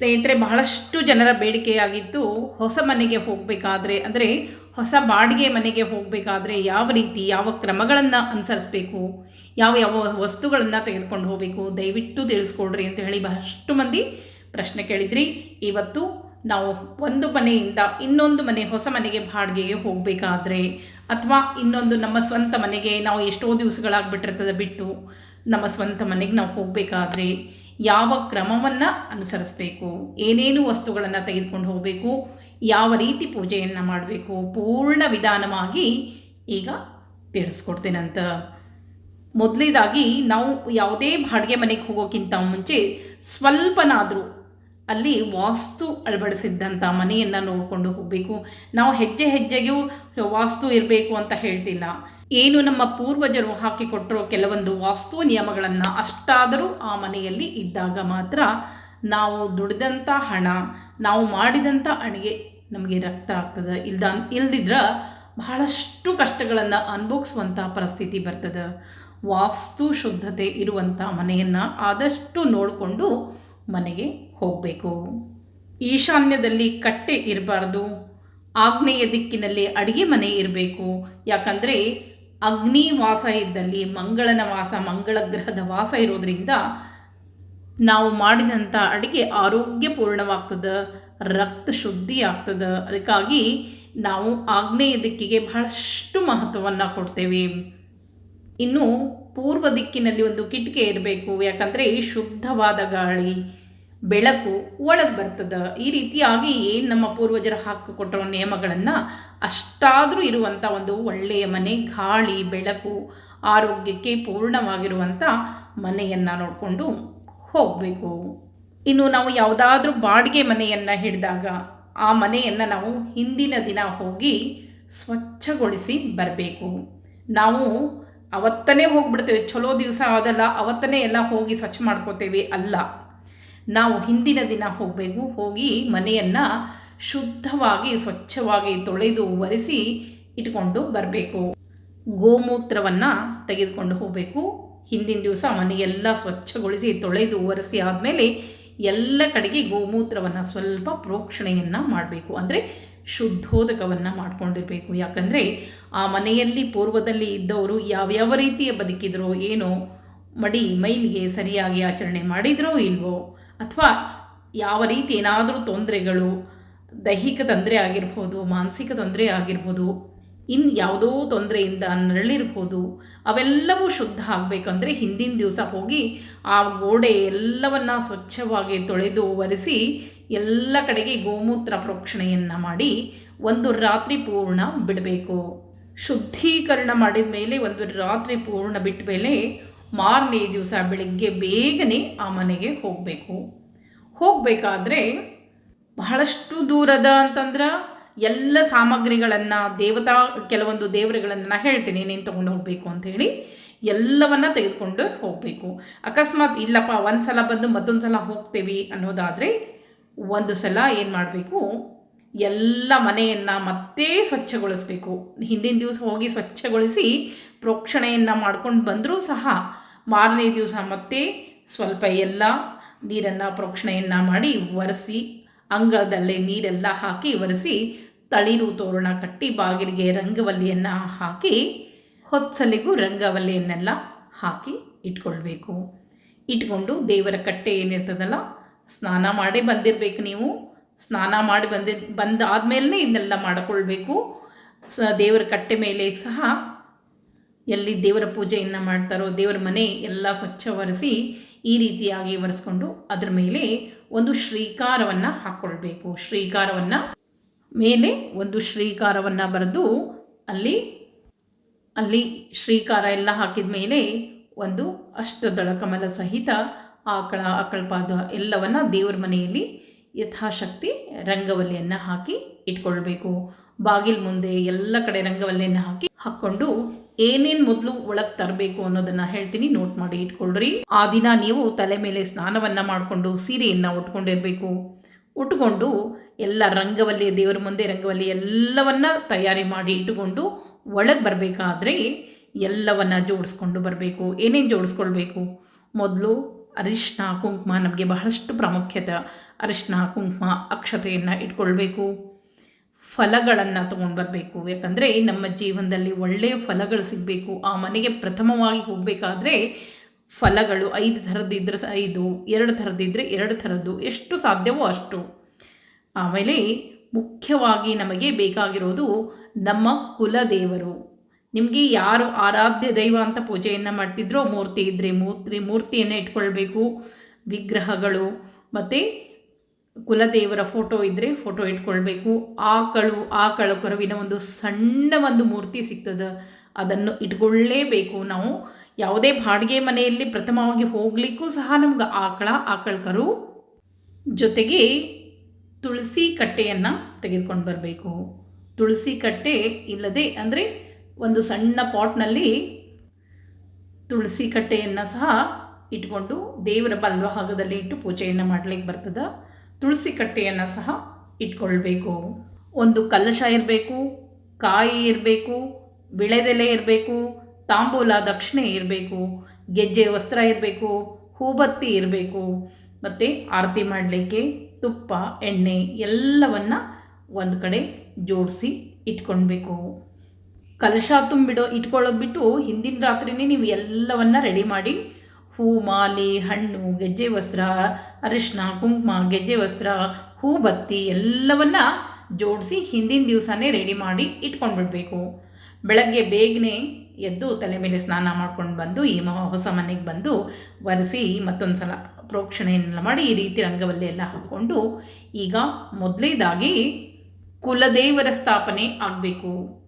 ಸ್ನೇಹಿತರೆ, ಬಹಳಷ್ಟು ಜನರ ಬೇಡಿಕೆಯಾಗಿದ್ದು ಹೊಸ ಮನೆಗೆ ಹೋಗಬೇಕಾದ್ರೆ, ಅಂದರೆ ಹೊಸ ಬಾಡಿಗೆ ಮನೆಗೆ ಹೋಗಬೇಕಾದ್ರೆ ಯಾವ ರೀತಿ ಯಾವ ಕ್ರಮಗಳನ್ನು ಅನುಸರಿಸಬೇಕು, ಯಾವ ಯಾವ ವಸ್ತುಗಳನ್ನು ತೆಗೆದುಕೊಂಡು ಹೋಗಬೇಕು, ದಯವಿಟ್ಟು ತಿಳಿಸ್ಕೊಡ್ರಿ ಅಂತ ಹೇಳಿ ಬಹಳಷ್ಟು ಮಂದಿ ಪ್ರಶ್ನೆ ಕೇಳಿದ್ರಿ. ಇವತ್ತು ನಾವು ಒಂದು ಮನೆಯಿಂದ ಇನ್ನೊಂದು ಮನೆ, ಹೊಸ ಮನೆಗೆ ಬಾಡಿಗೆಗೆ ಹೋಗಬೇಕಾದ್ರೆ, ಅಥವಾ ಇನ್ನೊಂದು ನಮ್ಮ ಸ್ವಂತ ಮನೆಗೆ ನಾವು ಎಷ್ಟೋ ದಿವಸಗಳಾಗ್ಬಿಟ್ಟಿರ್ತದೆ ಬಿಟ್ಟು, ನಮ್ಮ ಸ್ವಂತ ಮನೆಗೆ ನಾವು ಹೋಗಬೇಕಾದ್ರೆ ಯಾವ ಕ್ರಮವನ್ನು ಅನುಸರಿಸಬೇಕು? ಏನೇನು ವಸ್ತುಗಳನ್ನು ತೆಗೆದುಕೊಂಡು ಹೋಗಬೇಕು? ಯಾವ ರೀತಿ ಪೂಜೆಯನ್ನು ಮಾಡಬೇಕು? ಪೂರ್ಣ ವಿಧಾನವಾಗಿ ಈಗ ತಿಳಿಸ್ಕೊಡ್ತೇನಂತ. ಮೊದಲೇದಾಗಿ ನಾವು ಯಾವುದೇ ಬಾಡಿಗೆ ಮನೆಗೆ ಹೋಗೋಕ್ಕಿಂತ ಮುಂಚೆ ಸ್ವಲ್ಪನಾದರೂ ಅಲ್ಲಿ ವಾಸ್ತು ಅಳವಡಿಸಿದ್ದಂಥ ಮನೆಯನ್ನು ನೋಡಿಕೊಂಡು ಹೋಗಬೇಕು. ನಾವು ಹೆಜ್ಜೆ ಹೆಜ್ಜೆಗೂ ವಾಸ್ತು ಇರಬೇಕು ಅಂತ ಹೇಳ್ತಿಲ್ಲ. ಏನು ನಮ್ಮ ಪೂರ್ವಜರು ಹಾಕಿಕೊಟ್ಟಿರೋ ಕೆಲವೊಂದು ವಾಸ್ತು ನಿಯಮಗಳನ್ನು ಅಷ್ಟಾದರೂ ಆ ಮನೆಯಲ್ಲಿ ಇದ್ದಾಗ ಮಾತ್ರ ನಾವು ದುಡಿದಂಥ ಹಣ, ನಾವು ಮಾಡಿದಂಥ ಅಣಿಗೆ ನಮಗೆ ರಕ್ತ ಆಗ್ತದೆ. ಇಲ್ದ, ಇಲ್ದಿದ್ರೆ ಬಹಳಷ್ಟು ಕಷ್ಟಗಳನ್ನು ಅನುಭವಿಸುವಂಥ ಪರಿಸ್ಥಿತಿ ಬರ್ತದೆ. ವಾಸ್ತು ಶುದ್ಧತೆ ಇರುವಂಥ ಮನೆಯನ್ನು ಆದಷ್ಟು ನೋಡಿಕೊಂಡು ಮನೆಗೆ ಹೋಗಬೇಕು. ಈಶಾನ್ಯದಲ್ಲಿ ಕಟ್ಟೆ ಇರಬಾರ್ದು. ಆಗ್ನೇಯ ದಿಕ್ಕಿನಲ್ಲಿ ಅಡುಗೆ ಮನೆ ಇರಬೇಕು. ಯಾಕಂದರೆ ಅಗ್ನಿ ವಾಸ ಇದ್ದಲ್ಲಿ, ಮಂಗಳನ ವಾಸ, ಮಂಗಳ ಗ್ರಹದ ವಾಸ ಇರೋದರಿಂದ ನಾವು ಮಾಡಿದಂಥ ಅಡುಗೆ ಆರೋಗ್ಯಪೂರ್ಣವಾಗ್ತದೆ, ರಕ್ತ ಶುದ್ಧಿ ಆಗ್ತದೆ ಅದಕ್ಕಾಗಿ ನಾವು ಆಗ್ನೇಯ ದಿಕ್ಕಿಗೆ ಬಹಳಷ್ಟು ಮಹತ್ವವನ್ನು ಕೊಡ್ತೇವೆ. ಇನ್ನು ಪೂರ್ವ ದಿಕ್ಕಿನಲ್ಲಿ ಒಂದು ಕಿಟಕಿ ಇರಬೇಕು, ಯಾಕಂದರೆ ಶುದ್ಧವಾದ ಗಾಳಿ. ಬೆಳಕು ಒಳಗೆ ಬರ್ತದೆ. ಈ ರೀತಿಯಾಗಿ ನಮ್ಮ ಪೂರ್ವಜರು ಹಾಕಿಕೊಟ್ಟಿರೋ ನಿಯಮಗಳನ್ನು ಅಷ್ಟಾದರೂ ಇರುವಂಥ ಒಂದು ಒಳ್ಳೆಯ ಮನೆ, ಗಾಳಿ, ಬೆಳಕು, ಆರೋಗ್ಯಕ್ಕೆ ಪೂರ್ಣವಾಗಿರುವಂಥ ಮನೆಯನ್ನು ನೋಡಿಕೊಂಡು ಹೋಗಬೇಕು. ಇನ್ನು ನಾವು ಯಾವುದಾದ್ರೂ ಬಾಡಿಗೆ ಮನೆಯನ್ನು ಹಿಡಿದಾಗ ಆ ಮನೆಯನ್ನು ನಾವು ಹಿಂದಿನ ದಿನ ಹೋಗಿ ಸ್ವಚ್ಛಗೊಳಿಸಿ ಬರಬೇಕು. ನಾವು ಅವತ್ತನೇ ಹೋಗ್ಬಿಡ್ತೇವೆ. ಚಲೋ ದಿವಸ ಆದಲ್ಲ, ಅವತ್ತನೇ ಎಲ್ಲ ಹೋಗಿ ಸ್ವಚ್ಛ ಮಾಡ್ಕೋತೇವೆ ಅಲ್ಲ. ನಾವು ಹಿಂದಿನ ದಿನ ಹೋಗಬೇಕು, ಹೋಗಿ ಮನೆಯನ್ನು ಶುದ್ಧವಾಗಿ, ಸ್ವಚ್ಛವಾಗಿ ತೊಳೆದು ಒರೆಸಿ ಇಟ್ಕೊಂಡು ಬರಬೇಕು. ಗೋಮೂತ್ರವನ್ನು ತೆಗೆದುಕೊಂಡು ಹೋಗಬೇಕು. ಹಿಂದಿನ ದಿವಸ ಮನೆಯೆಲ್ಲ ಸ್ವಚ್ಛಗೊಳಿಸಿ, ತೊಳೆದು ಒರೆಸಿ ಆದಮೇಲೆ ಎಲ್ಲ ಕಡೆಗೆ ಗೋಮೂತ್ರವನ್ನು ಸ್ವಲ್ಪ ಪ್ರೋಕ್ಷಣೆಯನ್ನು ಮಾಡಬೇಕು. ಅಂದರೆ ಶುದ್ಧೋದಕವನ್ನು ಮಾಡ್ಕೊಂಡಿರಬೇಕು. ಯಾಕಂದರೆ ಆ ಮನೆಯಲ್ಲಿ, ಪೂರ್ವದಲ್ಲಿ ಇದ್ದವರು ಯಾವ್ಯಾವ ರೀತಿಯ ಬದುಕಿದ್ರೋ, ಏನೋ ಮಡಿ, ಮೈಲಿಗೆ ಸರಿಯಾಗಿ ಆಚರಣೆ ಮಾಡಿದ್ರೋ ಇಲ್ವೋ ಅಥವಾ ಯಾವ ರೀತಿ ಏನಾದರೂ ತೊಂದರೆಗಳು, ದೈಹಿಕ ತೊಂದರೆ ಆಗಿರ್ಬೋದು, ಮಾನಸಿಕ ತೊಂದರೆ ಆಗಿರ್ಬೋದು ಇನ್ನು ಯಾವುದೋ ತೊಂದರೆಯಿಂದ ನರಳಿರ್ಬೋದು, ಅವೆಲ್ಲವೂ ಶುದ್ಧ ಆಗಬೇಕಂದ್ರೆ ಹಿಂದಿನ ದಿವಸ ಹೋಗಿ ಆ ಗೋಡೆ ಎಲ್ಲವನ್ನು ಸ್ವಚ್ಛವಾಗಿ ತೊಳೆದು ಒರೆಸಿ ಎಲ್ಲ ಕಡೆಗೆ ಗೋಮೂತ್ರ ಪ್ರೋಕ್ಷಣೆಯನ್ನು ಮಾಡಿ ಒಂದು ರಾತ್ರಿ ಪೂರ್ಣ ಬಿಡಬೇಕು. ಶುದ್ಧೀಕರಣ ಮಾಡಿದ ಮೇಲೆ ಒಂದು ರಾತ್ರಿ ಪೂರ್ಣ ಬಿಟ್ಟ ಮೇಲೆ ಮಾರನೇ ದಿವಸ ಬೆಳಗ್ಗೆ ಬೇಗನೆ ಆ ಮನೆಗೆ ಹೋಗಬೇಕು. ಹೋಗಬೇಕಾದ್ರೆ ಬಹಳಷ್ಟು ದೂರದ ಅಂತಂದ್ರೆ ಎಲ್ಲ ಸಾಮಗ್ರಿಗಳನ್ನು ದೇವತಾ, ಕೆಲವೊಂದು ದೇವರುಗಳನ್ನು ನಾನು ಹೇಳ್ತೀನಿ ನೀನು ತೊಗೊಂಡು ಹೋಗಬೇಕು ಅಂಥೇಳಿ ಎಲ್ಲವನ್ನ ತೆಗೆದುಕೊಂಡು ಹೋಗಬೇಕು. ಅಕಸ್ಮಾತ್ ಇಲ್ಲಪ್ಪ ಒಂದು ಸಲ ಬಂದು ಮತ್ತೊಂದು ಸಲ ಹೋಗ್ತೇವೆ ಅನ್ನೋದಾದರೆ ಒಂದು ಸಲ ಏನು ಮಾಡಬೇಕು, ಎಲ್ಲ ಮನೆಯನ್ನು ಮತ್ತೆ ಸ್ವಚ್ಛಗೊಳಿಸ್ಬೇಕು. ಹಿಂದಿನ ದಿವಸ ಹೋಗಿ ಸ್ವಚ್ಛಗೊಳಿಸಿ ಪ್ರೋಕ್ಷಣೆಯನ್ನು ಮಾಡ್ಕೊಂಡು ಬಂದರೂ ಸಹ ಮಾರನೇ ದಿವಸ ಮತ್ತೆ ಸ್ವಲ್ಪ ಎಲ್ಲ ನೀರನ್ನು ಪ್ರೋಕ್ಷಣೆಯನ್ನು ಮಾಡಿ ಒರೆಸಿ, ಅಂಗಳದಲ್ಲೇ ನೀರೆಲ್ಲ ಹಾಕಿ ಒರೆಸಿ, ತಳಿರು ತೋರಣ ಕಟ್ಟಿ ಬಾಗಿಲಿಗೆ ರಂಗವಲ್ಲಿಯನ್ನು ಹಾಕಿ, ಹೊತ್ಸಲಿಗೂ ರಂಗವಲ್ಲಿಯನ್ನೆಲ್ಲ ಹಾಕಿ ಇಟ್ಕೊಳ್ಬೇಕು. ಇಟ್ಕೊಂಡು ದೇವರ ಕಟ್ಟೆ ಏನಿರ್ತದಲ್ಲ ಸ್ನಾನ ಮಾಡಿ ಬಂದಿರಬೇಕು ನೀವು. ಸ್ನಾನ ಮಾಡಿ ಬಂದಿ ಬಂದಾದ್ಮೇಲೆ ಇದನ್ನೆಲ್ಲ ಮಾಡಿಕೊಳ್ಬೇಕು. ಸ, ದೇವರ ಕಟ್ಟೆ ಮೇಲೆ ಸಹ ಎಲ್ಲಿ ದೇವರ ಪೂಜೆಯನ್ನು ಮಾಡ್ತಾರೋ, ದೇವರ ಮನೆ ಎಲ್ಲ ಸ್ವಚ್ಛ ಒರೆಸಿ ಈ ರೀತಿಯಾಗಿ ಒರೆಸ್ಕೊಂಡು ಅದರ ಮೇಲೆ ಒಂದು ಶ್ರೀಕಾರವನ್ನು ಹಾಕ್ಕೊಳ್ಬೇಕು ಶ್ರೀಕಾರವನ್ನು ಮೇಲೆ ಒಂದು ಶ್ರೀಕಾರವನ್ನು ಬರೆದು ಅಲ್ಲಿ ಅಲ್ಲಿ ಶ್ರೀಕಾರ ಎಲ್ಲ ಹಾಕಿದ ಮೇಲೆ ಒಂದು ಅಷ್ಟದಳ ಕಮಲ ಸಹಿತ ಆಕಳ, ಆಕಳಪಾದ ಎಲ್ಲವನ್ನು ದೇವರ ಮನೆಯಲ್ಲಿ ಯಥಾಶಕ್ತಿ ರಂಗವಲ್ಲಿಯನ್ನು ಹಾಕಿ ಇಟ್ಕೊಳ್ಬೇಕು. ಬಾಗಿಲ್ ಮುಂದೆ ಎಲ್ಲ ಕಡೆ ರಂಗವಲ್ಲಿಯನ್ನು ಹಾಕಿ ಹಾಕ್ಕೊಂಡು ಏನೇನು ಮೊದಲು ಒಳಗೆ ತರಬೇಕು ಅನ್ನೋದನ್ನು ಹೇಳ್ತೀನಿ. ನೋಟ್ ಮಾಡಿ ಇಟ್ಕೊಳ್ರಿ. ಆ ದಿನ ನೀವು ತಲೆ ಮೇಲೆ ಸ್ನಾನವನ್ನು ಮಾಡಿಕೊಂಡು ಸೀರೆಯನ್ನು ಉಟ್ಕೊಂಡಿರಬೇಕು. ಉಟ್ಕೊಂಡು ಎಲ್ಲ ರಂಗವಲ್ಲಿ, ದೇವರ ಮುಂದೆ ರಂಗವಲ್ಲಿ ಎಲ್ಲವನ್ನ ತಯಾರಿ ಮಾಡಿ ಇಟ್ಟುಕೊಂಡು ಒಳಗೆ ಬರಬೇಕಾದ್ರೆ ಎಲ್ಲವನ್ನ ಜೋಡಿಸ್ಕೊಂಡು ಬರಬೇಕು. ಏನೇನು ಜೋಡಿಸ್ಕೊಳ್ಬೇಕು? ಮೊದಲು ಅರಿಶಿನ ಕುಂಕುಮ ನಮಗೆ ಬಹಳಷ್ಟು ಪ್ರಾಮುಖ್ಯತೆ. ಅರಿಶಿನ ಕುಂಕುಮ ಅಕ್ಷತೆಯನ್ನು ಇಟ್ಕೊಳ್ಬೇಕು. ಫಲಗಳನ್ನು ತೊಗೊಂಡು ಬರಬೇಕು. ಯಾಕಂದರೆ ನಮ್ಮ ಜೀವನದಲ್ಲಿ ಒಳ್ಳೆಯ ಫಲಗಳು ಸಿಗಬೇಕು. ಆ ಮನೆಗೆ ಪ್ರಥಮವಾಗಿ ಹೋಗಬೇಕಾದ್ರೆ ಫಲಗಳು ಐದು ಥರದ್ದಿದ್ರೆ ಐದು, ಎರಡು ಥರದ್ದಿದ್ದರೆ ಎರಡು ಥರದ್ದು, ಎಷ್ಟು ಸಾಧ್ಯವೋ ಅಷ್ಟು. ಆಮೇಲೆ ಮುಖ್ಯವಾಗಿ ನಮಗೆ ಬೇಕಾಗಿರೋದು ನಮ್ಮ ಕುಲದೇವರು. ನಿಮಗೆ ಯಾರು ಆರಾಧ್ಯ ದೈವ ಅಂತ ಪೂಜೆಯನ್ನು ಮಾಡ್ತಿದ್ರೋ ಮೂರ್ತಿ ಇದ್ದರೆ ಮೂರ್ತಿ, ಮೂರ್ತಿಯನ್ನು ಇಟ್ಕೊಳ್ಬೇಕು. ವಿಗ್ರಹಗಳು, ಮತ್ತು ಕುಲದೇವರ ಫೋಟೋ ಇದ್ದರೆ ಫೋಟೋ ಇಟ್ಕೊಳ್ಬೇಕು. ಆಕಳು ಆಕಳ ಕರುವಿನ ಒಂದು ಸಣ್ಣ ಒಂದು ಮೂರ್ತಿ ಸಿಗ್ತದೆ. ಅದನ್ನು ಇಟ್ಕೊಳ್ಳೇಬೇಕು ನಾವು ಯಾವುದೇ ಬಾಡಿಗೆ ಮನೆಯಲ್ಲಿ ಪ್ರಥಮವಾಗಿ ಹೋಗಲಿಕ್ಕೂ ಸಹ ನಮ್ಗೆ ಆಕಳ ಆಕಳ ಕರು ಜೊತೆಗೆ ತುಳಸಿ ಕಟ್ಟೆಯನ್ನು ತೆಗೆದುಕೊಂಡು ಬರಬೇಕು. ತುಳಸಿ ಕಟ್ಟೆ ಇಲ್ಲದೆ ಅಂದರೆ ಒಂದು ಸಣ್ಣ ಪಾಟ್ನಲ್ಲಿ ತುಳಸಿ ಕಟ್ಟೆಯನ್ನು ಸಹ ಇಟ್ಕೊಂಡು ದೇವರ ಬಲ್ವಭಾಗದಲ್ಲಿ ಇಟ್ಟು ಪೂಜೆಯನ್ನು ಮಾಡಲಿಕ್ಕೆ ಬರ್ತದೆ. ತುಳಸಿ ಕಟ್ಟೆಯನ್ನು ಸಹ ಇಟ್ಕೊಳ್ಬೇಕು. ಒಂದು ಕಲಶ ಇರಬೇಕು, ಕಾಯಿ ಇರಬೇಕು, ಬಿಳೆದೆಲೆ ಇರಬೇಕು, ತಾಂಬೂಲ ದಕ್ಷಿಣೆ ಇರಬೇಕು, ಗೆಜ್ಜೆ ವಸ್ತ್ರ ಇರಬೇಕು, ಹೂಬತ್ತಿ ಇರಬೇಕು. ಮತ್ತು ಆರತಿ ಮಾಡಲಿಕ್ಕೆ ತುಪ್ಪ, ಎಣ್ಣೆ ಎಲ್ಲವನ್ನು ಒಂದು ಕಡೆ ಜೋಡಿಸಿ ಇಟ್ಕೊಳ್ಬೇಕು. ಕಲಶ ತುಂಬಿಡೋ, ಇಟ್ಕೊಳ್ಳೋದು ಬಿಟ್ಟು ಹಿಂದಿನ ರಾತ್ರಿನೇ ನೀವು ಎಲ್ಲವನ್ನು ರೆಡಿ ಮಾಡಿ ಹೂ, ಮಾಲೆ, ಹಣ್ಣು, ಗೆಜ್ಜೆ ವಸ್ತ್ರ ಅರಿಶಿನ ಕುಂಕುಮ, ಗೆಜ್ಜೆ ವಸ್ತ್ರ ಹೂ ಬತ್ತಿ ಎಲ್ಲವನ್ನ ಜೋಡಿಸಿ ಹಿಂದಿನ ದಿವಸನೇ ರೆಡಿ ಮಾಡಿ ಇಟ್ಕೊಂಡ್ಬಿಡ್ಬೇಕು. ಬೆಳಗ್ಗೆ ಬೇಗನೆ ಎದ್ದು ತಲೆ ಮೇಲೆ ಸ್ನಾನ ಮಾಡ್ಕೊಂಡು ಬಂದು, ಈ ಹೊಸ ಮನೆಗೆ ಬಂದು ಒರೆಸಿ ಮತ್ತೊಂದು ಸಲ ಪ್ರೋಕ್ಷಣೆಯನ್ನೆಲ್ಲ ಮಾಡಿ ಈ ರೀತಿ ರಂಗವಲ್ಲಿ ಎಲ್ಲ ಹಾಕ್ಕೊಂಡು ಈಗ ಮೊದಲೇದಾಗಿ ಕುಲದೇವರ ಸ್ಥಾಪನೆ ಆಗಬೇಕು.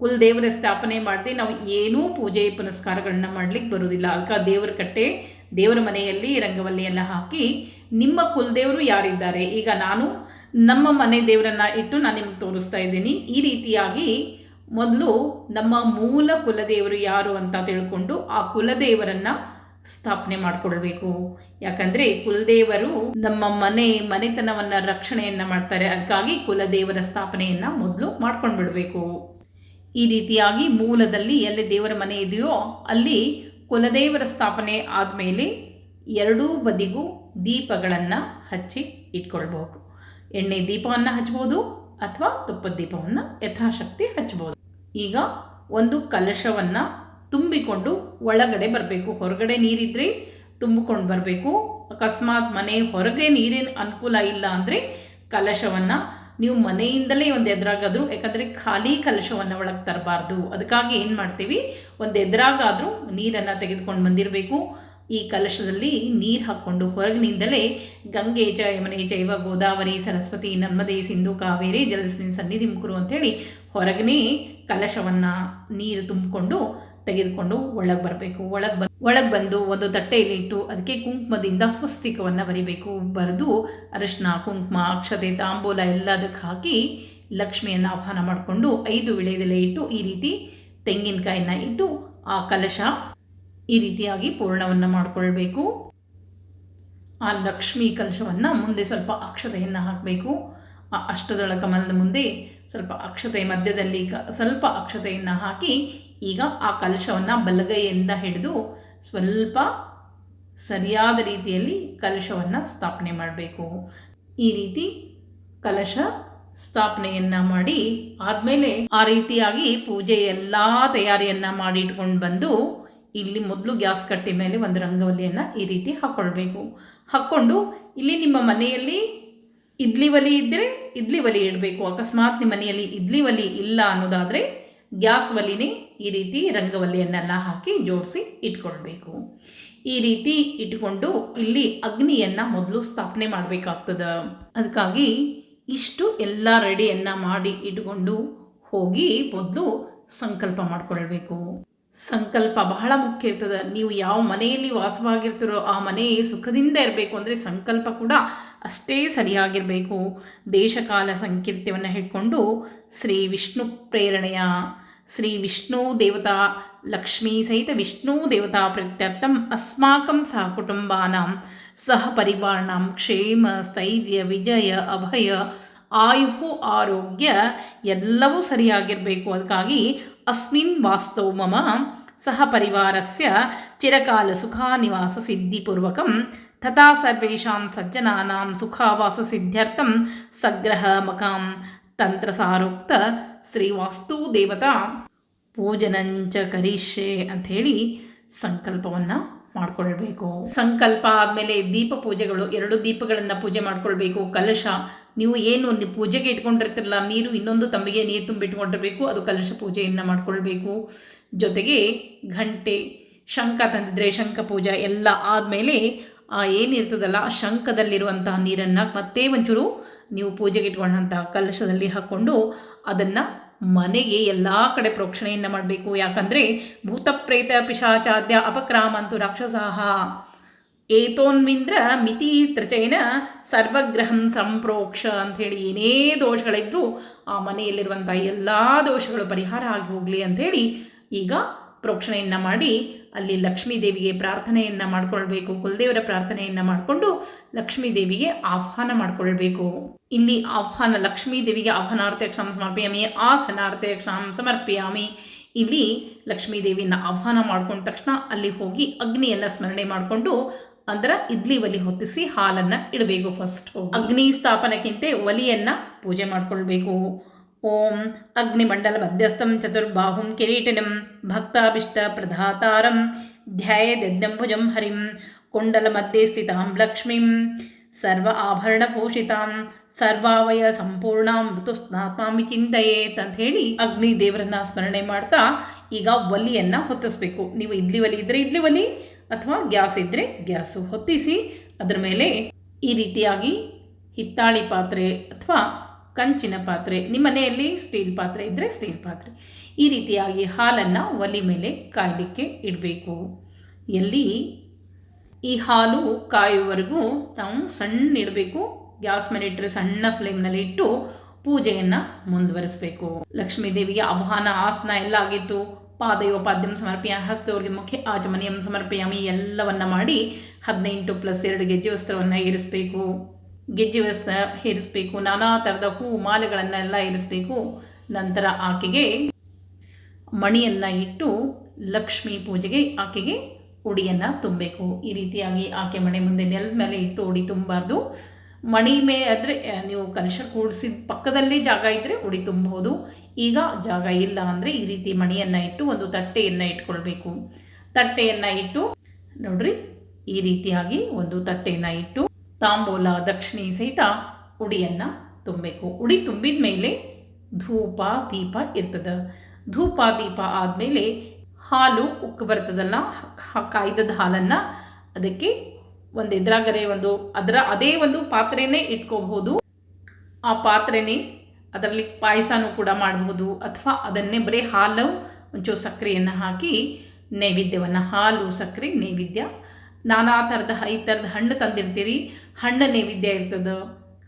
ಕುಲದೇವರ ಸ್ಥಾಪನೆ ಮಾಡದೆ ನಾವು ಏನೂ ಪೂಜೆ ಪುನಸ್ಕಾರಗಳನ್ನ ಮಾಡಲಿಕ್ಕೆ ಬರೋದಿಲ್ಲ. ಅದಕ್ಕೆ ದೇವರ ಕಟ್ಟೆ, ದೇವರ ಮನೆಯಲ್ಲಿ ರಂಗವಲ್ಲಿಯೆಲ್ಲ ಹಾಕಿ ನಿಮ್ಮ ಕುಲದೇವರು ಯಾರಿದ್ದಾರೆ? ಈಗ ನಾನು ನಮ್ಮ ಮನೆ ದೇವರನ್ನು ಇಟ್ಟು ನಾನು ನಿಮ್ಗೆ ತೋರಿಸ್ತಾ ಇದ್ದೀನಿ. ಈ ರೀತಿಯಾಗಿ ಮೊದಲು ನಮ್ಮ ಮೂಲ ಕುಲದೇವರು ಯಾರು ಅಂತ ತಿಳ್ಕೊಂಡು ಆ ಕುಲದೇವರನ್ನು ಸ್ಥಾಪನೆ ಮಾಡಿಕೊಳ್ಬೇಕು. ಯಾಕಂದರೆ ಕುಲದೇವರು ನಮ್ಮ ಮನೆ, ಮನೆತನವನ್ನು ರಕ್ಷಣೆಯನ್ನು ಮಾಡ್ತಾರೆ. ಅದಕ್ಕಾಗಿ ಕುಲದೇವರ ಸ್ಥಾಪನೆಯನ್ನು ಮೊದಲು ಮಾಡ್ಕೊಂಡು ಬಿಡಬೇಕು ಈ ರೀತಿಯಾಗಿ ಮೂಲದಲ್ಲಿ ಎಲ್ಲಿ ದೇವರ ಮನೆ ಇದೆಯೋ ಅಲ್ಲಿ ಕುಲದೇವರ ಸ್ಥಾಪನೆ ಆದಮೇಲೆ ಎರಡೂ ಬದಿಗೂ ದೀಪಗಳನ್ನು ಹಚ್ಚಿ ಇಟ್ಕೊಳ್ಬೇಕು. ಎಣ್ಣೆ ದೀಪವನ್ನು ಹಚ್ಬೋದು ಅಥವಾ ತುಪ್ಪದ ದೀಪವನ್ನು ಯಥಾಶಕ್ತಿ ಹಚ್ಬೋದು. ಈಗ ಒಂದು ಕಲಶವನ್ನು ತುಂಬಿಕೊಂಡು ಒಳಗಡೆ ಬರಬೇಕು. ಹೊರಗಡೆ ನೀರಿದ್ದರೆ ತುಂಬಿಕೊಂಡು ಬರಬೇಕು. ಅಕಸ್ಮಾತ್ ಮನೆ ಹೊರಗೆ ನೀರಿನ ಅನುಕೂಲ ಇಲ್ಲ ಅಂದರೆ ಕಲಶವನ್ನು ನೀವು ಮನೆಯಿಂದಲೇ ಒಂದು ಎದುರಾಗಾದರೂ, ಯಾಕಂದರೆ ಖಾಲಿ ಕಲಶವನ್ನು ಒಳಗೆ ತರಬಾರ್ದು. ಅದಕ್ಕಾಗಿ ಏನು ಮಾಡ್ತೀವಿ? ಒಂದು ಎದುರಾಗಾದರೂ ನೀರನ್ನು ತೆಗೆದುಕೊಂಡು ಬಂದಿರಬೇಕು. ಈ ಕಲಶದಲ್ಲಿ ನೀರು ಹಾಕ್ಕೊಂಡು ಹೊರಗಿನಿಂದಲೇ ಗಂಗೆ ಜ ಯಮನೆ ಜೈವ ಗೋದಾವರಿ, ಸರಸ್ವತಿ, ನರ್ಮದೆ, ಸಿಂಧು, ಕಾವೇರಿ ಜಲಸ್ಮಿನ್ ಸನ್ನಿಧಿ ಮುಖರು ಅಂತೇಳಿ ಹೊರಗನೇ ಕಲಶವನ್ನು ನೀರು ತುಂಬಿಕೊಂಡು ತೆಗೆದುಕೊಂಡು ಒಳಗೆ ಬರಬೇಕು. ಒಳಗೆ ಬಂದು ಒಳಗೆ ಬಂದು ಒಂದು ತಟ್ಟೆಯಲ್ಲಿ ಇಟ್ಟು ಅದಕ್ಕೆ ಕುಂಕುಮದಿಂದ ಸ್ವಸ್ತಿಕವನ್ನು ಬರಿಬೇಕು. ಬರೆದು ಅರಿಶಿನ ಕುಂಕುಮ, ಅಕ್ಷತೆ, ತಾಂಬೂಲ ಎಲ್ಲದಕ್ಕೆ ಹಾಕಿ ಲಕ್ಷ್ಮಿಯನ್ನು ಆಹ್ವಾನ ಮಾಡಿಕೊಂಡು ಐದು ವಿಳೆದೆಲೆ ಇಟ್ಟು ಈ ರೀತಿ ತೆಂಗಿನಕಾಯಿನ ಇಟ್ಟು ಆ ಕಲಶ ಈ ರೀತಿಯಾಗಿ ಪೂರ್ಣವನ್ನು ಮಾಡಿಕೊಳ್ಬೇಕು. ಆ ಲಕ್ಷ್ಮಿ ಕಲಶವನ್ನು ಮುಂದೆ ಸ್ವಲ್ಪ ಅಕ್ಷತೆಯನ್ನು ಹಾಕಬೇಕು. ಆ ಅಷ್ಟದಳ ಕಮಲದ ಮುಂದೆ ಸ್ವಲ್ಪ ಅಕ್ಷತೆ ಮಧ್ಯದಲ್ಲಿ ಕ ಸ್ವಲ್ಪ ಅಕ್ಷತೆಯನ್ನು ಹಾಕಿ ಈಗ ಆ ಕಲಶವನ್ನು ಬಲಗೈಯಿಂದ ಹಿಡಿದು ಸ್ವಲ್ಪ ಸರಿಯಾದ ರೀತಿಯಲ್ಲಿ ಕಲಶವನ್ನು ಸ್ಥಾಪನೆ ಮಾಡಬೇಕು. ಈ ರೀತಿ ಕಲಶ ಸ್ಥಾಪನೆಯನ್ನು ಮಾಡಿ ಆದಮೇಲೆ ಆ ರೀತಿಯಾಗಿ ಪೂಜೆ ಎಲ್ಲ ತಯಾರಿಯನ್ನು ಮಾಡಿ ಇಟ್ಕೊಂಡು ಬಂದು ಇಲ್ಲಿ ಮೊದಲು ಗ್ಯಾಸ್ ಕಟ್ಟಿ ಮೇಲೆ ಒಂದು ರಂಗವಲ್ಲಿಯನ್ನು ಈ ರೀತಿ ಹಾಕ್ಕೊಳ್ಬೇಕು ಹಾಕ್ಕೊಂಡು ಇಲ್ಲಿ ನಿಮ್ಮ ಮನೆಯಲ್ಲಿ ಇಡ್ಲಿ ಒಲಿ ಇದ್ದರೆ ಇಡ್ಲಿ ಒಲಿ ಇಡಬೇಕು. ಅಕಸ್ಮಾತ್ ನಿಮ್ಮ ಮನೆಯಲ್ಲಿ ಇಡ್ಲಿ ಒಲಿ ಇಲ್ಲ ಅನ್ನೋದಾದರೆ ಗ್ಯಾಸ್ ಒಲಿನೇ ಈ ರೀತಿ ರಂಗವಲ್ಲಿಯನ್ನೆಲ್ಲ ಹಾಕಿ ಜೋಡಿಸಿ ಇಟ್ಕೊಳ್ಬೇಕು. ಈ ರೀತಿ ಇಟ್ಕೊಂಡು ಇಲ್ಲಿ ಅಗ್ನಿಯನ್ನು ಮೊದಲು ಸ್ಥಾಪನೆ ಮಾಡಬೇಕಾಗ್ತದೆ. ಅದಕ್ಕಾಗಿ ಇಷ್ಟು ಎಲ್ಲ ರೆಡಿಯನ್ನು ಮಾಡಿ ಇಟ್ಕೊಂಡು ಹೋಗಿ ಮೊದಲು ಸಂಕಲ್ಪ ಮಾಡ್ಕೊಳ್ಬೇಕು. ಸಂಕಲ್ಪ ಬಹಳ ಮುಖ್ಯ ಇರ್ತದೆ. ನೀವು ಯಾವ ಮನೆಯಲ್ಲಿ ವಾಸವಾಗಿರ್ತೀರೋ ಆ ಮನೆ ಸುಖದಿಂದ ಇರಬೇಕು ಅಂದರೆ ಸಂಕಲ್ಪ ಕೂಡ ಅಷ್ಟೇ ಸರಿಯಾಗಿರಬೇಕು. ದೇಶಕಾಲ ಸಂಕೀರ್ತ್ಯವನ್ನು ಹಿಡ್ಕೊಂಡು ಶ್ರೀ ವಿಷ್ಣು ಪ್ರೇರಣೆಯ, ಶ್ರೀ ವಿಷ್ಣು ದೇವತಾ ಲಕ್ಷ್ಮೀ ಸಹಿತ ವಿಷ್ಣು ದೇವತಾ ಪ್ರತ್ಯರ್ಥಂ ಅಸ್ಮಾಕಂ ಸಹ ಕುಟುಂಬಾನಾಂ ಸಹ ಪರಿವಾರಣಂ ಕ್ಷೇಮ, ಸ್ಥೈರ್ಯ, ವಿಜಯ, ಅಭಯ, ಆಯುಹು, ಆರೋಗ್ಯ ಎಲ್ಲವೂ ಸರಿಯಾಗಿರಬೇಕು. ಅದಕ್ಕಾಗಿ ಅಸ್ಮಿನ್ ವಾಸ್ತವ ಮಮ ಸಹ ಪರಿವಾರಸ್ಯ ಚಿರಕಾಲ ಸುಖಾನಿವಾಸ ಸಿದ್ಧಿಪೂರ್ವಕಂ ತಥಾ ಸರ್ವೇಷಾಂ ಸಜ್ಜನಾನಾಂ ಸುಖಾವಾಸ ಸಿದ್ಧ್ಯರ್ಥಂ ಸಗ್ರಹ ಮಕಾಂ ತಂತ್ರಸಾರೋಕ್ತ ಶ್ರೀವಾಸ್ತು ದೇವತಾ ಪೂಜನಂಚ ಕರಿಷ್ಯೆ ಅಂಥೇಳಿ ಸಂಕಲ್ಪವನ್ನು ಮಾಡ್ಕೊಳ್ಬೇಕು. ಸಂಕಲ್ಪ ಆದಮೇಲೆ ದೀಪ ಪೂಜೆಗಳು, ಎರಡು ದೀಪಗಳನ್ನು ಪೂಜೆ ಮಾಡ್ಕೊಳ್ಬೇಕು. ಕಲಶ, ನೀವು ಏನು ಪೂಜೆಗೆ ಇಟ್ಕೊಂಡಿರ್ತಿರಲ್ಲ, ನೀರು ಇನ್ನೊಂದು ತಂಬಿಗೆ ನೀರು ತುಂಬಿಟ್ಕೊಂಡಿರಬೇಕು, ಅದು ಕಲಶ ಪೂಜೆಯನ್ನು ಮಾಡ್ಕೊಳ್ಬೇಕು. ಜೊತೆಗೆ ಘಂಟೆ, ಶಂಖ ತಂದಿದ್ರೆ ಶಂಖ ಪೂಜೆ ಎಲ್ಲ ಆದಮೇಲೆ ಏನಿರ್ತದಲ್ಲ ಆ ಶಂಖದಲ್ಲಿರುವಂತಹ ನೀರನ್ನು ಮತ್ತೆ ಒಂಚೂರು ನೀವು ಪೂಜೆಗೆ ಇಟ್ಕೊಂಡಂತಹ ಕಲಶದಲ್ಲಿ ಹಾಕ್ಕೊಂಡು ಅದನ್ನು ಮನೆಗೆ ಎಲ್ಲ ಕಡೆ ಪ್ರೋಕ್ಷಣೆಯನ್ನು ಮಾಡಬೇಕು. ಯಾಕಂದರೆ ಭೂತಪ್ರೇತ, ಪಿಶಾಚಾದ್ಯ, ಅಪಕ್ರಾಮಂತು ರಾಕ್ಷಸಾಹ. ಏತೋನ್ಮಿಂದ್ರ ಮಿತಿ ತ್ರಚೈನ ಸರ್ವಗ್ರಹಂ ಸಂಪ್ರೋಕ್ಷ ಅಂಥೇಳಿ ಏನೇ ದೋಷಗಳಿದ್ದರೂ ಆ ಮನೆಯಲ್ಲಿರುವಂಥ ಎಲ್ಲ ದೋಷಗಳು ಪರಿಹಾರ ಆಗಿ ಹೋಗಲಿ ಅಂಥೇಳಿ ಈಗ ಪ್ರೋಕ್ಷಣೆಯನ್ನು ಮಾಡಿ ಅಲ್ಲಿ ಲಕ್ಷ್ಮೀ ದೇವಿಗೆ ಪ್ರಾರ್ಥನೆಯನ್ನು ಮಾಡಿಕೊಳ್ಬೇಕು, ಕುಲದೇವರ ಪ್ರಾರ್ಥನೆಯನ್ನು ಮಾಡಿಕೊಂಡು ಲಕ್ಷ್ಮೀ ದೇವಿಗೆ ಆಹ್ವಾನ ಮಾಡಿಕೊಳ್ಬೇಕು. ಇಲ್ಲಿ ಆಹ್ವಾನ, ಲಕ್ಷ್ಮೀ ದೇವಿಗೆ ಆಹ್ವಾನಾರ್ಥ ಕ್ಷಾಮ ಸಮರ್ಪಯಾಮಿ ಸನಾರ್ಥ ಸಮರ್ಪಯಾಮಿ. ಇಲ್ಲಿ ಲಕ್ಷ್ಮೀ ದೇವಿನ ಆಹ್ವಾನ ಮಾಡ್ಕೊಂಡ ತಕ್ಷಣ ಅಲ್ಲಿ ಹೋಗಿ ಅಗ್ನಿಯನ್ನು ಸ್ಮರಣೆ ಮಾಡಿಕೊಂಡು ಅಂದ್ರೆ ಇಡ್ಲಿ ಒಲಿ ಹೊತ್ತಿಸಿ ಹಾಲನ್ನು ಇಡಬೇಕು ಫಸ್ಟ್ ಅಗ್ನಿ ಸ್ಥಾಪನಕ್ಕಿಂತ ಒಲಿಯನ್ನು ಪೂಜೆ ಮಾಡ್ಕೊಳ್ಬೇಕು. ಓಂ ಅಗ್ನಿಮಂಡಲ ಮಧ್ಯಸ್ಥಂ ಚತುರ್ಬಾಹುಂ ಕಿರೀಟಿನಂ ಭಕ್ತಾಭಿಷ್ಟ ಪ್ರಧಾತಾರಂ ಧ್ಯಾಯದ್ಯಂಭುಜಂ ಹರಿಂ ಕುಂಡಲ ಮಧ್ಯೆ ಸ್ಥಿತಾಂ ಲಕ್ಷ್ಮೀಂ ಸರ್ವ ಆಭರಣಭೂಷಿತಾಂ ಸರ್ವಾವಯ ಸಂಪೂರ್ಣ ಋತುಸ್ನಾತ್ಮಾಮಿ ವಿಚಿಂತೆಯೇ ಅಂತ ಹೇಳಿ ಅಗ್ನಿ ದೇವರನ್ನ ಸ್ಮರಣೆ ಮಾಡ್ತಾ ಈಗ ಒಲಿಯನ್ನು ಹೊತ್ತಿಸ್ಬೇಕು. ನೀವು ಇಡ್ಲಿ ಒಲಿ ಇದ್ದರೆ ಇಡ್ಲಿ ಒಲಿ ಅಥವಾ ಗ್ಯಾಸ್ ಇದ್ದರೆ ಗ್ಯಾಸು ಹೊತ್ತಿಸಿ, ಅದರ ಮೇಲೆ ಈ ರೀತಿಯಾಗಿ ಹಿತ್ತಾಳಿ ಪಾತ್ರೆ ಅಥವಾ ಕಂಚಿನ ಪಾತ್ರೆ. ನಿಮ್ಮ ಮನೆಯಲ್ಲಿ ಸ್ಟೀಲ್ ಪಾತ್ರೆ ಇದ್ದರೆ ಸ್ಟೀಲ್ ಪಾತ್ರೆ. ಈ ರೀತಿಯಾಗಿ ಹಾಲನ್ನು ಒಲಿ ಮೇಲೆ ಕಾಯಲಿಕ್ಕೆ ಇಡಬೇಕು. ಎಲ್ಲಿ ಈ ಹಾಲು ಕಾಯುವವರೆಗೂ ನಾವು ಸಣ್ಣ ಇಡಬೇಕು. ಗ್ಯಾಸ್ ಮೇಲೆ ಇಟ್ಟರೆ ಸಣ್ಣ ಫ್ಲೇಮ್ನಲ್ಲಿ ಇಟ್ಟು ಪೂಜೆಯನ್ನು ಮುಂದುವರಿಸಬೇಕು. ಲಕ್ಷ್ಮೀ ದೇವಿಗೆ ಆಸನ ಎಲ್ಲ ಆಗಿತ್ತು. ಪಾದಯೋಪಾದ್ಯಂ ಸಮರ್ಪಯ ಹಸ್ತವ್ರಿಗೆ ಮುಖ್ಯ ಆಚಮನಿಯಂ ಸಮರ್ಪಯಾಮಿ ಎಲ್ಲವನ್ನು ಮಾಡಿ ಹದಿನೆಂಟು ಪ್ಲಸ್ ಎರಡು ಗೆಜ್ಜೆ ವಸ್ತ್ರವನ್ನು ಏರಿಸಬೇಕು. ಗೆಜ್ಜೆ ವಸ್ತ್ರ ಇರಿಸಬೇಕು ನಾನಾ ಥರದ ಹೂ ಮಾಲೆಗಳನ್ನೆಲ್ಲ ಇರಿಸಬೇಕು. ನಂತರ ಆಕೆಗೆ ಮಣಿಯನ್ನು ಇಟ್ಟು ಲಕ್ಷ್ಮೀ ಪೂಜೆಗೆ ಆಕೆಗೆ ಉಡಿಯನ್ನು ತುಂಬಬೇಕು. ಈ ರೀತಿಯಾಗಿ ಆಕೆ ಮಣೆ ಮುಂದೆ ನೆಲದ ಮೇಲೆ ಇಟ್ಟು ಉಡಿ ತುಂಬಬಾರ್ದು ಮಣಿ ಮೇ ಆದರೆ ನೀವು ಕಲಶ ಕೂಡಿಸಿದ ಪಕ್ಕದಲ್ಲಿ ಜಾಗ ಇದ್ದರೆ ಉಡಿ ತುಂಬಬಹುದು ಈಗ ಜಾಗ ಇಲ್ಲ ಅಂದರೆ ಈ ರೀತಿ ಮಣಿಯನ್ನು ಇಟ್ಟು ಒಂದು ತಟ್ಟೆಯನ್ನು ಇಟ್ಕೊಳ್ಬೇಕು. ತಟ್ಟೆಯನ್ನು ಇಟ್ಟು, ನೋಡ್ರಿ, ಈ ರೀತಿಯಾಗಿ ಒಂದು ತಟ್ಟೆಯನ್ನು ಇಟ್ಟು ತಾಂಬೂಲ ದಕ್ಷಿಣಿ ಸಹಿತ ಉಡಿಯನ್ನು ತುಂಬಬೇಕು. ಉಡಿ ತುಂಬಿದ ಮೇಲೆ ಧೂಪ, ದೀಪ ಇರ್ತದೆ. ಧೂಪ, ದೀಪ ಆದಮೇಲೆ ಹಾಲು ಉಕ್ಕು ಬರ್ತದಲ್ಲ ಕಾಯ್ದದ ಹಾಲನ್ನು ಅದಕ್ಕೆ ಒಂದು ಎದುರಾಗರೆ ಒಂದು ಅದರ ಅದೇ ಒಂದು ಪಾತ್ರೆನೇ ಇಟ್ಕೋಬಹುದು. ಆ ಪಾತ್ರೆನೇ ಅದರಲ್ಲಿ ಪಾಯಸನೂ ಕೂಡ ಮಾಡಬಹುದು. ಅಥವಾ ಅದನ್ನೇ ಬರೀ ಹಾಲು, ಒಂಚೂರು ಸಕ್ಕರೆಯನ್ನು ಹಾಕಿ ನೈವೇದ್ಯವನ್ನು, ಹಾಲು, ಸಕ್ಕರೆ, ನೈವೇದ್ಯ ನಾನಾ ಥರದ ಈ ಥರದ ಹಣ್ಣು ತಂದಿರ್ತೀರಿ. ಹಣ್ಣು ನೈವೇದ್ಯ ಇರ್ತದೆ.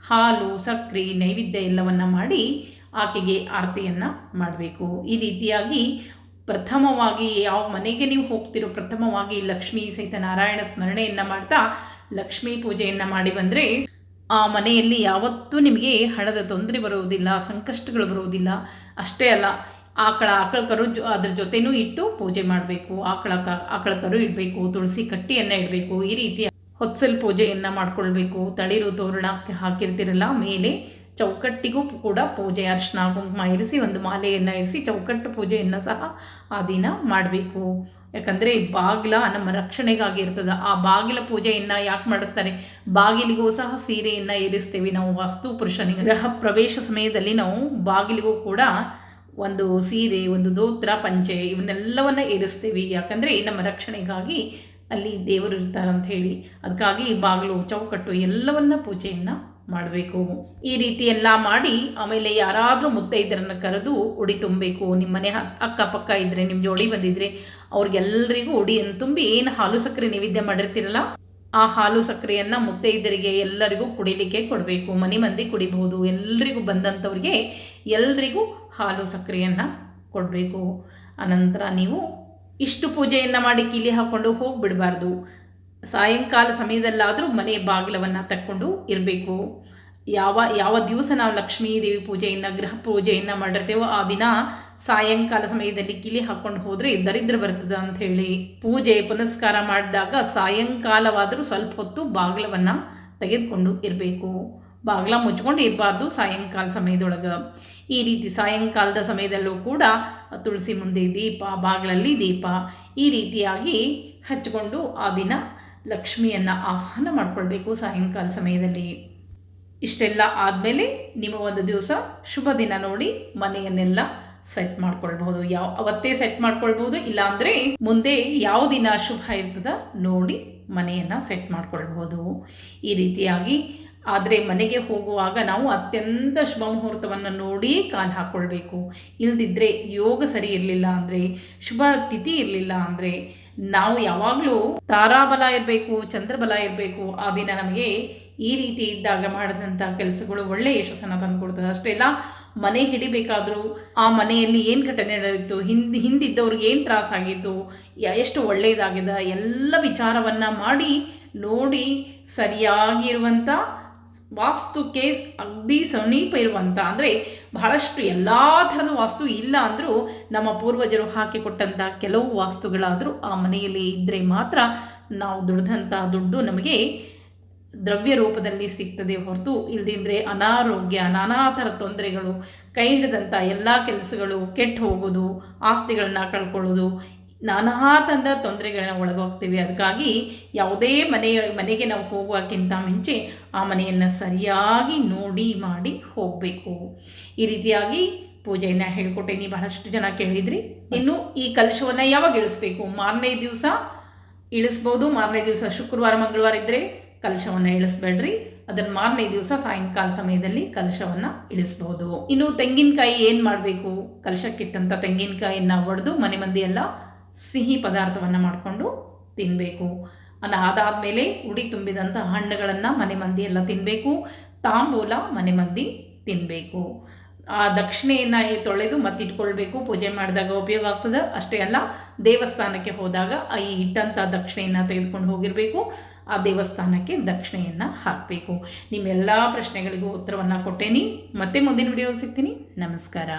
ಹಾಲು ಸಕ್ಕರೆ ನೈವೇದ್ಯ ಎಲ್ಲವನ್ನು ಮಾಡಿ ಆಕೆಗೆ ಆರತಿಯನ್ನು ಮಾಡಬೇಕು. ಈ ರೀತಿಯಾಗಿ ಪ್ರಥಮವಾಗಿ ಯಾವ ಮನೆಗೆ ನೀವು ಹೋಗ್ತಿರೋ ಪ್ರಥಮವಾಗಿ ಲಕ್ಷ್ಮೀ ಸಹಿತ ನಾರಾಯಣ ಸ್ಮರಣೆಯನ್ನು ಮಾಡ್ತಾ ಲಕ್ಷ್ಮೀ ಪೂಜೆಯನ್ನು ಮಾಡಿ ಬಂದರೆ ಆ ಮನೆಯಲ್ಲಿ ಯಾವತ್ತೂ ನಿಮಗೆ ಹಣದ ತೊಂದರೆ ಬರುವುದಿಲ್ಲ, ಸಂಕಷ್ಟಗಳು ಬರುವುದಿಲ್ಲ. ಅಷ್ಟೇ ಅಲ್ಲ ಆಕಳ ಆಕಳ ಕರು ಜೊ, ಅದ್ರ ಜೊತೆನೂ ಇಟ್ಟು ಪೂಜೆ ಮಾಡಬೇಕು. ಆಕಳ ಕ ಆಕಳ ಕರು ಇಡಬೇಕು. ತುಳಸಿ ಕಟ್ಟಿಯನ್ನು ಇಡಬೇಕು. ಈ ರೀತಿಯ ಹೊತ್ಸಲ್ ಪೂಜೆಯನ್ನು ಮಾಡ್ಕೊಳ್ಬೇಕು. ತಳಿರು ತೋರಣ ಹಾಕಿರ್ತಿರಲ್ಲ, ಮೇಲೆ ಚೌಕಟ್ಟಿಗೂ ಕೂಡ ಪೂಜೆ ಅರ್ಶನ ಕುಂಕುಮ ಇರಿಸಿ, ಒಂದು ಮಾಲೆಯನ್ನು ಇರಿಸಿ ಚೌಕಟ್ಟು ಪೂಜೆಯನ್ನು ಸಹ ಆ ದಿನ ಮಾಡಬೇಕು. ಯಾಕಂದರೆ ಬಾಗಿಲ ನಮ್ಮ ರಕ್ಷಣೆಗಾಗಿ ಇರ್ತದೆ. ಆ ಬಾಗಿಲ ಪೂಜೆಯನ್ನು ಯಾಕೆ ಮಾಡಿಸ್ತಾರೆ? ಬಾಗಿಲಿಗೂ ಸಹ ಸೀರೆಯನ್ನು ಏರಿಸ್ತೇವೆ ನಾವು. ವಾಸ್ತು ಪುರುಷನಿಗೆ ಗೃಹ ಪ್ರವೇಶ ಸಮಯದಲ್ಲಿ ನಾವು ಬಾಗಿಲಿಗೂ ಕೂಡ ಒಂದು ಸೀರೆ, ಒಂದು ದೋತ್ರ, ಪಂಚೆ ಇವನ್ನೆಲ್ಲವನ್ನ ಏರಿಸ್ತೀವಿ. ಯಾಕಂದರೆ ನಮ್ಮ ರಕ್ಷಣೆಗಾಗಿ ಅಲ್ಲಿ ದೇವರು ಇರ್ತಾರಂತ ಹೇಳಿ ಅದಕ್ಕಾಗಿ ಬಾಗಿಲು, ಚೌಕಟ್ಟು ಎಲ್ಲವನ್ನ ಪೂಜೆಯನ್ನು ಮಾಡಬೇಕು. ಈ ರೀತಿ ಎಲ್ಲ ಮಾಡಿ ಆಮೇಲೆ ಯಾರಾದರೂ ಮುತ್ತೈದರನ್ನು ಕರೆದು ಉಡಿ ತುಂಬಬೇಕು. ನಿಮ್ಮ ಮನೆ ಅಕ್ಕಪಕ್ಕ ಇದ್ದರೆ ನಿಮ್ಮ ಜೋಡಿ ಬಂದಿದ್ರೆ ಅವ್ರಿಗೆಲ್ಲರಿಗೂ ಉಡಿಯನ್ನು ತುಂಬಿ ಏನು ಹಾಲು ಸಕ್ಕರೆ ನೈವೇದ್ಯ ಮಾಡಿರ್ತೀರಲ್ಲ ಆ ಹಾಲು ಸಕ್ಕರೆಯನ್ನು ಮುತ್ತೈದರಿಗೆ ಎಲ್ಲರಿಗೂ ಕುಡಿಲಿಕ್ಕೆ ಕೊಡಬೇಕು. ಮನೆ ಮಂದಿ ಕುಡಿಬಹುದು. ಎಲ್ಲರಿಗೂ ಬಂದಂಥವ್ರಿಗೆ ಎಲ್ರಿಗೂ ಹಾಲು ಸಕ್ಕರೆಯನ್ನು ಕೊಡಬೇಕು. ಅನಂತರ ನೀವು ಇಷ್ಟು ಪೂಜೆಯನ್ನು ಮಾಡಿ ಕೀಲಿ ಹಾಕ್ಕೊಂಡು ಹೋಗಿಬಿಡಬಾರ್ದು. ಸಾಯಂಕಾಲ ಸಮಯದಲ್ಲಾದರೂ ಮನೆ ಬಾಗಿಲವನ್ನು ತಕ್ಕೊಂಡು ಇರಬೇಕು. ಯಾವ ಯಾವ ದಿವಸ ನಾವು ಲಕ್ಷ್ಮೀ ದೇವಿ ಪೂಜೆಯನ್ನು, ಗೃಹ ಪೂಜೆಯನ್ನು ಮಾಡಿರ್ತೇವೋ ಆ ದಿನ ಸಾಯಂಕಾಲ ಸಮಯದಲ್ಲಿ ಕಿಲಿ ಹಾಕ್ಕೊಂಡು ಹೋದರೆ ದರಿದ್ರ ಬರ್ತದೆ ಅಂತ ಹೇಳಿ ಪೂಜೆ ಪುನಸ್ಕಾರ ಮಾಡಿದಾಗ ಸಾಯಂಕಾಲವಾದರೂ ಸ್ವಲ್ಪ ಹೊತ್ತು ಬಾಗಿಲವನ್ನು ತೆಗೆದುಕೊಂಡು ಇರಬೇಕು. ಬಾಗಿಲ ಮುಚ್ಕೊಂಡು ಇರಬಾರ್ದು ಸಾಯಂಕಾಲ ಸಮಯದೊಳಗೆ. ಈ ರೀತಿ ಸಾಯಂಕಾಲದ ಸಮಯದಲ್ಲೂ ಕೂಡ ತುಳಸಿ ಮುಂದೆ ದೀಪ, ಬಾಗಿಲಲ್ಲಿ ದೀಪ ಈ ರೀತಿಯಾಗಿ ಹಚ್ಚಿಕೊಂಡು ಆ ದಿನ ಲಕ್ಷ್ಮಿಯನ್ನು ಆಹ್ವಾನ ಮಾಡಿಕೊಳ್ಬೇಕು ಸಾಯಂಕಾಲ ಸಮಯದಲ್ಲಿ. ಇಷ್ಟೆಲ್ಲ ಆದಮೇಲೆ ನಿಮಗೊಂದು ದಿವಸ ಶುಭ ದಿನ ನೋಡಿ ಮನೆಯನ್ನೆಲ್ಲ ಸೆಟ್ ಮಾಡ್ಕೊಳ್ಬಹುದು. ಯಾವ, ಅವತ್ತೇ ಸೆಟ್ ಮಾಡ್ಕೊಳ್ಬಹುದು, ಇಲ್ಲಾಂದರೆ ಮುಂದೆ ಯಾವ ದಿನ ಶುಭ ಇರ್ತದ ನೋಡಿ ಮನೆಯನ್ನು ಸೆಟ್ ಮಾಡ್ಕೊಳ್ಬಹುದು. ಈ ರೀತಿಯಾಗಿ ಆದರೆ ಮನೆಗೆ ಹೋಗುವಾಗ ನಾವು ಅತ್ಯಂತ ಶುಭ ಮುಹೂರ್ತವನ್ನು ನೋಡಿ ಕಾಲು ಹಾಕ್ಕೊಳ್ಬೇಕು ಇಲ್ದಿದ್ರೆ ಯೋಗ ಸರಿ ಇರಲಿಲ್ಲ ಅಂದರೆ, ಶುಭ ತಿಥಿ ಇರಲಿಲ್ಲ ಅಂದರೆ ನಾವು ಯಾವಾಗಲೂ ತಾರಾಬಲ ಇರಬೇಕು, ಚಂದ್ರಬಲ ಇರಬೇಕು, ಆ ದಿನ ನಮಗೆ ಈ ರೀತಿ ಇದ್ದಾಗ ಮಾಡಿದಂಥ ಕೆಲಸಗಳು ಒಳ್ಳೆಯ ಯಶಸ್ಸನ್ನು ತಂದುಕೊಡ್ತದೆ. ಅಷ್ಟೇ ಅಲ್ಲ ಮನೆ ಹಿಡಿಬೇಕಾದರೂ ಆ ಮನೆಯಲ್ಲಿ ಏನು ಘಟನೆ ನಡೆಯಿತು ಹಿಂದೆ, ಹಿಂದಿದ್ದವ್ರಿಗೆ ಏನು ತ್ರಾಸಾಗಿತ್ತು ಎಷ್ಟು ಒಳ್ಳೆಯದಾಗಿದೆ ಎಲ್ಲ ವಿಚಾರವನ್ನು ಮಾಡಿ, ನೋಡಿ ಸರಿಯಾಗಿರುವಂಥ ವಾಸ್ತುಕ್ಕೆ ಅಗ್ದಿ ಸಮೀಪ ಇರುವಂಥ ಅಂದರೆ ಬಹಳಷ್ಟು ಎಲ್ಲ ಥರದ ವಾಸ್ತು ಇಲ್ಲ ಅಂದರೂ ನಮ್ಮ ಪೂರ್ವಜರು ಹಾಕಿಕೊಟ್ಟಂಥ ಕೆಲವು ವಾಸ್ತುಗಳಾದರೂ ಆ ಮನೆಯಲ್ಲಿ ಇದ್ದರೆ ಮಾತ್ರ ನಾವು ದುಡ್ದಂಥ ದುಡ್ಡು ನಮಗೆ ದ್ರವ್ಯ ರೂಪದಲ್ಲಿ ಸಿಗ್ತದೆ ಹೊರತು ಇಲ್ದಿದ್ರೆ ಅನಾರೋಗ್ಯ, ನಾನಾ ಥರ ತೊಂದರೆಗಳು ಕೈ ಹಿಡಿದಂಥ ಎಲ್ಲ ಕೆಲಸಗಳು, ಕೆಟ್ಟು ಹೋಗೋದು, ಆಸ್ತಿಗಳನ್ನ ಕಳ್ಕೊಳ್ಳೋದು, ನಾನಾ ತಂದ ತೊಂದರೆಗಳನ್ನ ಒಳಗೋಗ್ತೀವಿ. ಅದಕ್ಕಾಗಿ ಯಾವುದೇ ಮನೆಯ ಮನೆಗೆ ನಾವು ಹೋಗುವಕ್ಕಿಂತ ಮುಂಚೆ ಆ ಮನೆಯನ್ನು ಸರಿಯಾಗಿ ನೋಡಿ ಮಾಡಿ ಹೋಗಬೇಕು. ಈ ರೀತಿಯಾಗಿ ಪೂಜೆಯನ್ನು ಹೇಳ್ಕೊಟ್ಟೇನಿ ಬಹಳಷ್ಟು ಜನ ಕೇಳಿದ್ರಿ. ಇನ್ನು ಈ ಕಲಶವನ್ನು ಯಾವಾಗ ಇಳಿಸ್ಬೇಕು? ಮಾರನೇ ದಿವಸ ಇಳಿಸ್ಬೋದು. ಮಾರನೇ ದಿವಸ ಶುಕ್ರವಾರ, ಮಂಗಳವಾರ ಇದ್ದರೆ ಕಲಶವನ್ನು ಇಳಿಸ್ಬೇಡ್ರಿ. ಅದನ್ನು ಮಾರನೇ ದಿವಸ ಸಾಯಂಕಾಲ ಸಮಯದಲ್ಲಿ ಕಲಶವನ್ನು ಇಳಿಸ್ಬೋದು. ಇನ್ನು ತೆಂಗಿನಕಾಯಿ ಏನು ಮಾಡಬೇಕು? ಕಲಶಕ್ಕಿಟ್ಟಂಥ ತೆಂಗಿನಕಾಯಿಯನ್ನು ಒಡೆದು ಮನೆ ಮಂದಿಯೆಲ್ಲ ಸಿಹಿ ಪದಾರ್ಥವನ್ನು ಮಾಡಿಕೊಂಡು ತಿನ್ನಬೇಕು ಅನ್ನ ಅದಾದಮೇಲೆ ಉಡಿ ತುಂಬಿದಂಥ ಹಣ್ಣುಗಳನ್ನು ಮನೆ ಮಂದಿ ಎಲ್ಲ ತಿನ್ನಬೇಕು ತಾಂಬೂಲ ಮನೆ ಮಂದಿ ತಿನ್ನಬೇಕು ಆ ದಕ್ಷಿಣೆಯನ್ನು ತೊಳೆದು ಮತ್ತಿಟ್ಕೊಳ್ಬೇಕು. ಪೂಜೆ ಮಾಡಿದಾಗ ಉಪಯೋಗ ಆಗ್ತದೆ? ಅಷ್ಟೇ ಅಲ್ಲ, ದೇವಸ್ಥಾನಕ್ಕೆ ಹೋದಾಗ ಈ ಇಟ್ಟಂಥ ದಕ್ಷಿಣೆಯನ್ನು ತೆಗೆದುಕೊಂಡು ಹೋಗಿರಬೇಕು. ಆ ದೇವಸ್ಥಾನಕ್ಕೆ ದಕ್ಷಿಣೆಯನ್ನು ಹಾಕಬೇಕು. ನಿಮ್ಮೆಲ್ಲ ಪ್ರಶ್ನೆಗಳಿಗೂ ಉತ್ತರವನ್ನು ಕೊಟ್ಟೇನಿ. ಮತ್ತೆ ಮುಂದಿನ ವಿಡಿಯೋ ಸಿಗ್ತೀನಿ. ನಮಸ್ಕಾರ.